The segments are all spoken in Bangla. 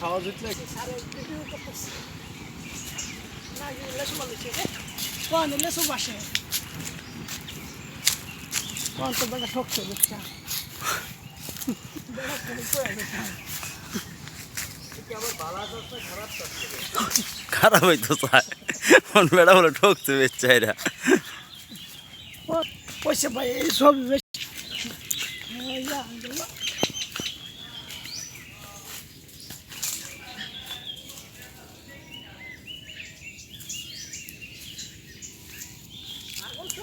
খাওয়া যেতে বাচ্চা খারাপ হইতো চায় মন বেড়া বলে ঠকছে বেচাইরা। ও পয়সা ভাই এই সব বেশি এই যা, এগুলো। তা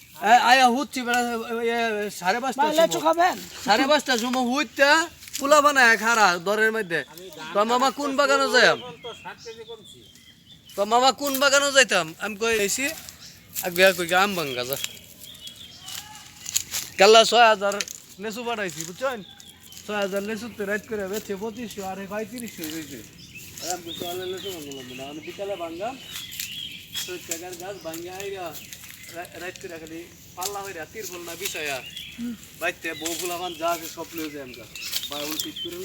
আয়া হুচ্ছি বেড়া সাড়ে পাঁচটা ভাই সাড়ে পাঁচটার সময় হুইতে পোলা বানায় খারা দরের মধ্যে। তো মামা কোন বাগানে যাইম তো মামা কোন বাগানে যাইতাম? আমি কই এসি আর বিয়া কই আম ভাঙ্গা যা। কাল্লা ছয় হাজার লেচু পাঠাইছি বুঝছেন? ছয় হাজার তো রাইট করে বেছে পঁচিশশো আর পঁয়ত্রিশশো হয়েছে আমি কইছি, "আলে লেচু ভাঙলাম না আমি বিকালে ভাঙ্গাম গাছ ভাঙ্গা আইরা বাইতে বউ ফুলামান যা আছে সব লয়ে যায় আমরা। বা উল্টি করে